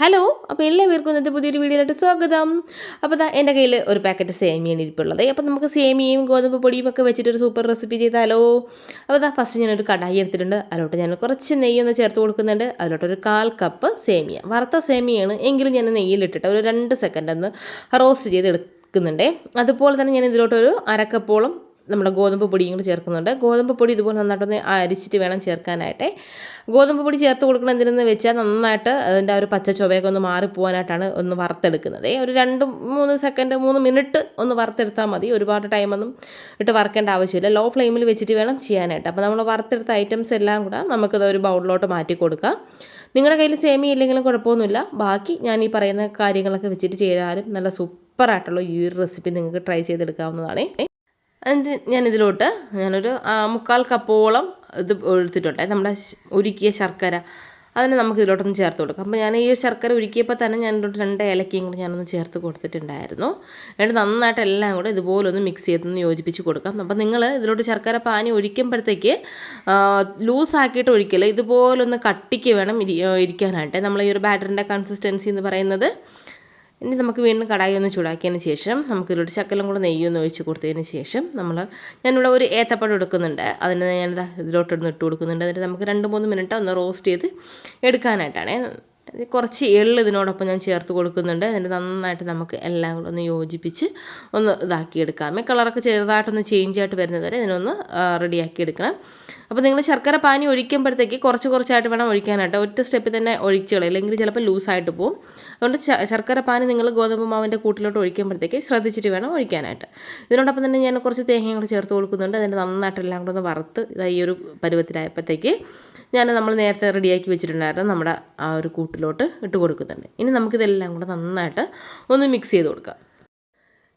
Hello അപ്പോൾ എല്ലാവർക്കും ഇന്നത്തെ പുതിയൊരു വീഡിയോയിലോട്ട് സ്വാഗതം. അപ്പോൾ ദാ എന്റെ കയ്യിൽ ഒരു പാക്കറ്റ് സേമിയാണ് ഇരിപ്പുള്ളത്. അപ്പോൾ നമുക്ക് സേമിയയും ഗോതമ്പ് പൊടിയും ഒക്കെ വെച്ചിട്ട് ഒരു സൂപ്പർ റെസിപ്പി ചെയ്താലോ? അപ്പോൾ ദാ ഫസ്റ്റ് ഞാനൊരു കടായി എടുത്തിട്ടുണ്ട്. അതിലോട്ട് ഞാൻ കുറച്ച് നെയ്യൊന്ന് ചേർത്ത് കൊടുക്കുന്നുണ്ട്. അതിലോട്ട് ഒരു കാൽ കപ്പ് സേമിയ. വറുത്ത സേമിയാണ് എങ്കിലും ഞാൻ നെയ്യിലിട്ടിട്ട് ഒരു രണ്ട് സെക്കൻഡ് ഒന്ന് റോസ്റ്റ് ചെയ്ത് എടുക്കുന്നുണ്ട് അതുപോലെ തന്നെ ഞാൻ ഇതിലോട്ടൊരു അരക്കപ്പോളം നമ്മുടെ ഗോതമ്പ് പൊടിയും കൂടി ചേർക്കുന്നുണ്ട്. ഗോതമ്പ് പൊടി ഇതുപോലെ നന്നായിട്ടൊന്ന് അരിച്ചിട്ട് വേണം ചേർക്കാനായിട്ട്. ഗോതമ്പ് പൊടി ചേർത്ത് കൊടുക്കണം എന്തിനെന്ന് വെച്ചാൽ നന്നായിട്ട് അതിന്റെ ആ ഒരു പച്ച ചുവയൊക്കെ ഒന്ന് മാറിപ്പോകാനായിട്ടാണ് ഒന്ന് വറുത്തെടുക്കുന്നത്. ഒരു രണ്ട് മൂന്ന് സെക്കൻഡ് മൂന്ന് മിനിറ്റ് ഒന്ന് വറുത്തെടുത്താൽ മതി. ഒരുപാട് ടൈമൊന്നും ഇട്ട് വറുക്കേണ്ട ആവശ്യമില്ല. ലോ ഫ്ലെയിമിൽ വെച്ചിട്ട് വേണം ചെയ്യാനായിട്ട്. അപ്പോൾ നമ്മൾ വറുത്തെടുത്ത ഐറ്റംസ് എല്ലാം കൂടെ നമുക്കത് ഒരു ബൗളിലോട്ട് മാറ്റി കൊടുക്കാം. നിങ്ങളുടെ കയ്യിൽ സേമി ഇല്ലെങ്കിലും കുഴപ്പമൊന്നുമില്ല. ബാക്കി ഞാൻ ഈ പറയുന്ന കാര്യങ്ങളൊക്കെ വെച്ചിട്ട് ചെയ്താലും നല്ല സൂപ്പറായിട്ടുള്ള ഈ ഒരു റെസിപ്പി നിങ്ങൾക്ക് ട്രൈ ചെയ്തെടുക്കാവുന്നതാണ്. എന്നിട്ട് ഞാൻ ഇതിലോട്ട് ഞാനൊരു മുക്കാൽ കപ്പോളം ഇത് എടുത്തിട്ടുണ്ട്. നമ്മുടെ ഉരുക്കിയ ശർക്കര. അതിനെ നമുക്ക് ഇതിലോട്ടൊന്ന് ചേർത്ത് കൊടുക്കാം. അപ്പോൾ ഞാൻ ഈ ശർക്കര ഉരുക്കിയപ്പോൾ തന്നെ ഞാൻ ഇതിലോട്ട് രണ്ട് ഏലക്കയും കൂടി ഞാനൊന്ന് ചേർത്ത് കൊടുത്തിട്ടുണ്ടായിരുന്നു. എന്നിട്ട് നന്നായിട്ട് എല്ലാം കൂടെ ഇതുപോലെ ഒന്ന് മിക്സ് ചെയ്തൊന്ന് യോജിപ്പിച്ച് കൊടുക്കാം. അപ്പോൾ നിങ്ങൾ ഇതിലോട്ട് ശർക്കര പാനി ഒഴിക്കുമ്പോഴത്തേക്ക് ലൂസാക്കിയിട്ട് ഒഴിക്കില്ല ഇതുപോലൊന്ന് കട്ടിക്ക് വേണം ഇരിക്കാനായിട്ട്. നമ്മൾ ഈ ഒരു ബാറ്ററിന്റെ കൺസിസ്റ്റൻസി എന്ന് പറയുന്നത് ഇനി നമുക്ക് വീണ്ടും കടായി ഒന്ന് ചൂടാക്കിയതിന് ശേഷം നമുക്ക് ഇതിലൊരു ശക്കലം കൂടെ നെയ്യൊന്ന് ഒഴിച്ച് കൊടുത്തതിന് ശേഷം നമ്മൾ ഞാനിവിടെ ഒരു ഏത്തപ്പഴം എടുക്കുന്നുണ്ട്. അതിന് ഞാൻ ഇതിലോട്ടൊന്ന് ഇട്ട് കൊടുക്കുന്നുണ്ട്. എന്നിട്ട് നമുക്ക് രണ്ട് മൂന്ന് മിനിറ്റ് ഒന്ന് റോസ്റ്റ് ചെയ്ത് എടുക്കാനായിട്ടാണ്. കുറച്ച് എള്ള് ഇതിനോടൊപ്പം ഞാൻ ചേർത്ത് കൊടുക്കുന്നുണ്ട്. എന്നിട്ട് നന്നായിട്ട് നമുക്ക് എല്ലാം കൂടെ ഒന്ന് യോജിപ്പിച്ച് ഒന്ന് ഇതാക്കി എടുക്കാം കളറൊക്കെ ചെറുതായിട്ടൊന്ന് ചേഞ്ച് ആയിട്ട് വരുന്നത് വരെ ഇതിനൊന്ന് റെഡിയാക്കി എടുക്കണം. അപ്പോൾ നിങ്ങൾ ശർക്കര പാനി ഒഴിക്കുമ്പോഴത്തേക്ക് കുറച്ച് കുറച്ചായിട്ട് വേണം ഒഴിക്കാനായിട്ട്. ഒറ്റ സ്റ്റെപ്പിൽ തന്നെ ഒഴിച്ചുകളെ അല്ലെങ്കിൽ ചിലപ്പോൾ ലൂസായിട്ട് പോകും അതുകൊണ്ട് ശർക്കര പാനി നിങ്ങൾ ഗോതമ്പ് മാവിന്റെ കൂട്ടിലോട്ട് ഒഴിക്കുമ്പോഴത്തേക്ക് ശ്രദ്ധിച്ചിട്ട് വേണം ഒഴിക്കാനായിട്ട്. ഇതിനോടൊപ്പം തന്നെ ഞാൻ കുറച്ച് തേങ്ങയും കൂടെ ചേർത്ത് കൊടുക്കുന്നുണ്ട്. അതിന്റെ നന്നായിട്ട് എല്ലാം കൂടെ ഒന്ന് വറുത്ത് ഈ ഒരു പരുവത്തിലായപ്പോഴത്തേക്ക് ഞാൻ നമ്മൾ നേരത്തെ റെഡിയാക്കി വെച്ചിട്ടുണ്ടായിരുന്നു നമ്മുടെ ആ ഒരു കൂട്ടിലോട്ട് ഇട്ട് കൊടുക്കുന്നുണ്ട്. ഇനി നമുക്കിതെല്ലാം കൂടെ നന്നായിട്ട് ഒന്ന് മിക്സ് ചെയ്ത് കൊടുക്കാം.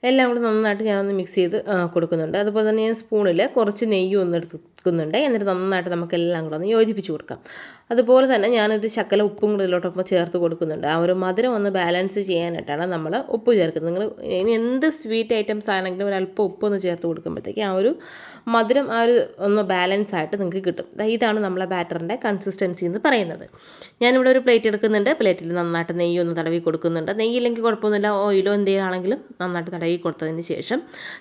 എല്ലാം കൂടെ നന്നായിട്ട് ഞാനൊന്ന് മിക്സ് ചെയ്ത് കൊടുക്കുന്നുണ്ട്. അതുപോലെ തന്നെ ഞാൻ സ്പൂണിൽ കുറച്ച് നെയ്യും ഒന്ന് എടുക്കുന്നുണ്ട് എന്നിട്ട് നന്നായിട്ട് നമുക്ക് എല്ലാം കൂടെ ഒന്ന് യോജിപ്പിച്ച് കൊടുക്കാം. അതുപോലെ തന്നെ ഞാനൊരു ശക്കല ഉപ്പും കൂടെ ഇതിലോട്ടൊപ്പം ചേർത്ത് കൊടുക്കുന്നുണ്ട്. ആ ഒരു മധുരം ഒന്ന് ബാലൻസ് ചെയ്യാനായിട്ടാണ് നമ്മൾ ഉപ്പ് ചേർക്കുന്നത്. നിങ്ങൾ ഇനി എന്ത് സ്വീറ്റ് ഐറ്റംസ് ആണെങ്കിലും ഒരു അല്പം ഉപ്പ് ഒന്ന് ചേർത്ത് കൊടുക്കുമ്പോഴത്തേക്ക് ആ ഒരു മധുരം ആ ഒരു ഒന്ന് ബാലൻസ് ആയിട്ട് നിങ്ങൾക്ക് കിട്ടും. ഇതാണ് നമ്മളെ ബാറ്ററിന്റെ കൺസിസ്റ്റൻസി എന്ന് പറയുന്നത്. ഞാനിവിടെ ഒരു പ്ലേറ്റ് എടുക്കുന്നുണ്ട്. പ്ലേറ്റിൽ നന്നായിട്ട് നെയ്യ് ഒന്ന് തടവി കൊടുക്കുന്നുണ്ട്. നെയ്യില്ലെങ്കിൽ കുഴപ്പമൊന്നുമില്ല. ഓയിലോ എന്തെങ്കിലും ആണെങ്കിലും നന്നായിട്ട് തടവി കൊടുത്തതിന് ശേഷം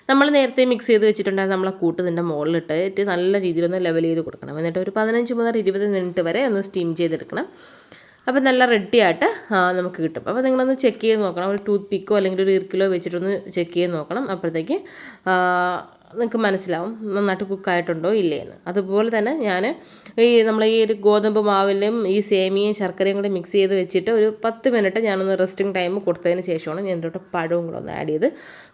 നമ്മൾ നേരത്തെ മിക്സ് ചെയ്ത് വെച്ചിട്ടുണ്ടായിരുന്ന നമ്മളെ കൂട്ട് ഇതിന്റെ മുകളിലിട്ട് നല്ല രീതിയിലൊന്ന് ലെവൽ ചെയ്ത് കൊടുക്കണം. എന്നിട്ട് ഒരു പതിനഞ്ച് മുതൽ ഇരുപത് മിനിറ്റ് വരെ ഒന്ന് സ്റ്റീം ചെയ്തെടുക്കണം. അപ്പോൾ നല്ല റെഡി ആയിട്ട് നമുക്ക് കിട്ടും. അപ്പോൾ നിങ്ങളൊന്ന് ചെക്ക് ചെയ്ത് നോക്കണം. ഒരു ടൂത്ത് പിക്കോ അല്ലെങ്കിൽ ഒരു ഇർക്കിലോ വെച്ചിട്ടൊന്ന് ചെക്ക് ചെയ്ത് നോക്കണം. അപ്പോഴത്തേക്ക് നിങ്ങൾക്ക് മനസ്സിലാവും നന്നായിട്ട് കുക്കായിട്ടുണ്ടോ ഇല്ലേന്ന്. അതുപോലെ തന്നെ ഞാൻ ഈ നമ്മൾ ഈ ഒരു ഗോതമ്പ് മാവിലും ഈ സേമിയയും ശർക്കരയും കൂടി മിക്സ് ചെയ്ത് വെച്ചിട്ട് ഒരു പത്ത് മിനിറ്റ് ഞാനൊന്ന് റെസ്റ്റിംഗ് ടൈം കൊടുത്തതിന് ശേഷമാണ് ഞാൻ ഇതിലോട്ട് പഴവും കൂടെ ഒന്ന് ആഡ് ചെയ്ത്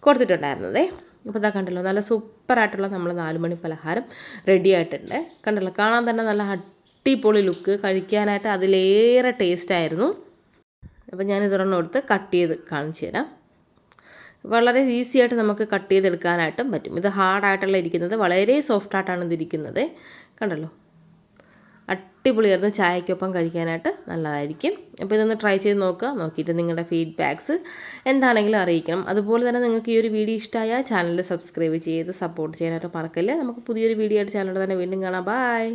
കൊടുത്തിട്ടുണ്ടായിരുന്നതേ. അപ്പോൾ ഇതാ കണ്ടല്ലോ നല്ല സൂപ്പറായിട്ടുള്ള നമ്മൾ നാലുമണി പലഹാരം റെഡി ആയിട്ടുണ്ട്. കണ്ടല്ലോ കാണാൻ തന്നെ നല്ല അടിപൊളി ലുക്ക് കഴിക്കാനായിട്ട് അതിലേറെ ടേസ്റ്റ് ആയിരുന്നു. അപ്പോൾ ഞാൻ ഇതൊരെണ്ണം എടുത്ത് കട്ട് ചെയ്ത് കാണിച്ചു തരാം. വളരെ ഈസി ആയിട്ട് നമുക്ക് കട്ട് ചെയ്തെടുക്കാനായിട്ടും പറ്റും. ഇത് ഹാർഡായിട്ടുള്ള ഇരിക്കുന്നത് വളരെ സോഫ്റ്റായിട്ടാണ് ഇതിരിക്കുന്നത് കണ്ടല്ലോ? അടിപൊളിയായിരുന്നു. ചായക്കൊപ്പം കഴിക്കാനായിട്ട് നല്ലതായിരിക്കും. അപ്പോൾ ഇതൊന്ന് ട്രൈ ചെയ്ത് നോക്കുക. നോക്കിയിട്ട് നിങ്ങളുടെ ഫീഡ്ബാക്ക്സ് എന്താണെങ്കിലും അറിയിക്കണം. അതുപോലെ തന്നെ നിങ്ങൾക്ക് ഈ ഒരു വീഡിയോ ഇഷ്ടമായ ചാനൽ സബ്സ്ക്രൈബ് ചെയ്ത് സപ്പോർട്ട് ചെയ്യാനായിട്ട് മറക്കല്ലേ? നമുക്ക് പുതിയൊരു വീഡിയോ ആയിട്ട് ചാനലിൽ തന്നെ വീണ്ടും കാണാം. ബായ്